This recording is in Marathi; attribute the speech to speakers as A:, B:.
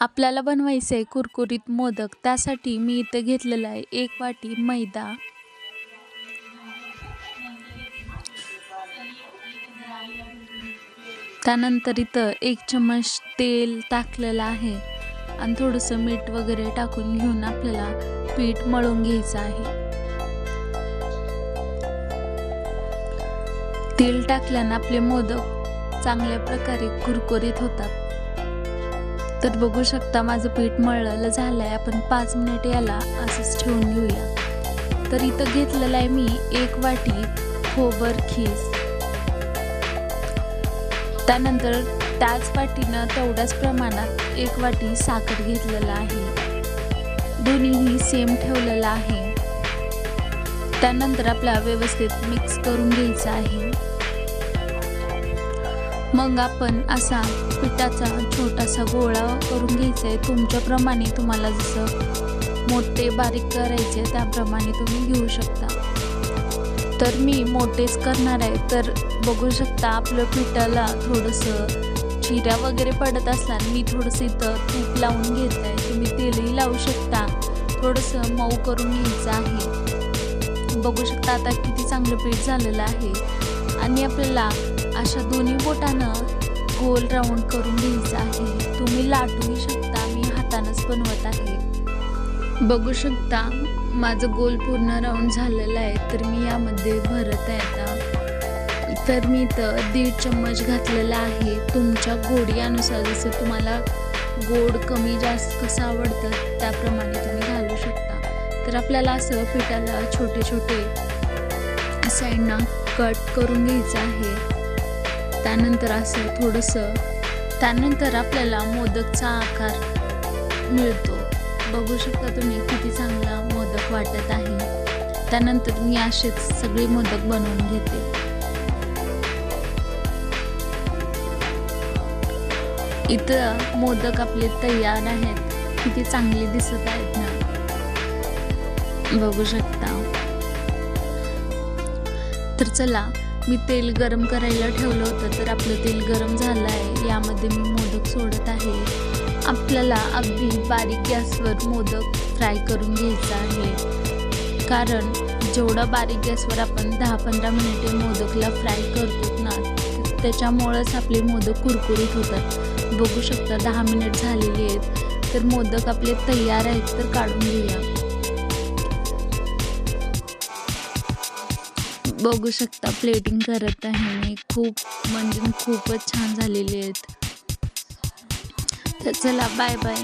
A: आपल्याला बनवायचं आहे कुरकुरीत मोदक. त्यासाठी मी इथं घेतलेलं आहे एक वाटी मैदा. त्यानंतर इथं एक चम्मच तेल टाकलेलं आहे. आणि थोडंसं मीठ वगैरे टाकून घेऊन आपल्याला पीठ मळून घ्यायचं आहे. तेल टाकल्यानं आपले मोदक चांगल्या प्रकारे कुरकुरीत होतात. तर बघू शकता माझं पीठ मळलेलं झालं आहे आपण पाच मिनिट याला असंच ठेवून घेऊया. तर इथं घेतलेलं आहे मी एक वाटी खोबर खीस त्यानंतर त्याच वाटीनं तेवढ्याच प्रमाणात एक वाटी साखर घेतलेलं आहे. दोन्हीही सेम ठेवलेलं आहे. त्यानंतर आपल्याला व्यवस्थित मिक्स करून घ्यायचं आहे. मग आपण असा पिठाचा छोटासा गोळा करून घ्यायचा आहे तुमच्याप्रमाणे तुम्हाला जसं मोठे बारीक करायचे त्याप्रमाणे तुम्ही घेऊ शकता. तर मी मोठेच करणार आहे. तर बघू शकता आपलं पिठाला थोडंसं चिऱ्या वगैरे पडत असला मी थोडंसं इथं तूप लावून घेत आहे तुम्ही तेलही लावू शकता. थोडंसं मऊ करून घ्यायचं आहे. बघू शकता आता किती चांगलं पीठ झालेलं आहे. आणि आपल्याला अशा दोन्ही बोटानं गोल राऊंड करून घ्यायचं आहे. तुम्ही लाटूही शकता मी हातानंच बनवत आहे. बघू शकता माझं गोल पूर्ण राऊंड झालेलं आहे तर मी यामध्ये भरत आहे आता. तर मी इथं दीड चम्मच घातलेला आहे. तुमच्या गोडीनुसार जसं तुम्हाला गोड कमी जास्त कसं आवडतं त्याप्रमाणे तुम्ही घालू शकता. तर आपल्याला असं पिठाला छोटे छोटे साईडना कट करून घ्यायचं आहे. त्यानंतर असं थोडंसं त्यानंतर आपल्याला मोदकचा आकार मिळतो. बघू शकता तुम्ही किती चांगला मोदक वाटत आहे. त्यानंतर मी असेच सगळे मोदक बनवून घेते. इथं मोदक आपले तयार आहेत. किती चांगले दिसत आहेत ना. बघू शकता. तर चला मी तेल गरम करायला ठेवलं होतं तर आपलं तेल गरम झालं आहे यामध्ये मी मोदक सोडत आहे. आपल्याला अगदी बारीक गॅसवर मोदक फ्राय करून घ्यायचा आहे. कारण जेवढं बारीक गॅसवर आपण दहा पंधरा मिनिटे मोदकला फ्राय करतो ना त्याच्यामुळंच आपले मोदक कुरकुरीत होतात. बघू शकता दहा मिनिट झालेली आहेत. तर मोदक आपले तयार आहेत तर काढून घेऊया. बघू शकता प्लेटिंग करत आहे मी. खूप म्हणजे खूपच छान झालेली आहेत. तर चला बाय बाय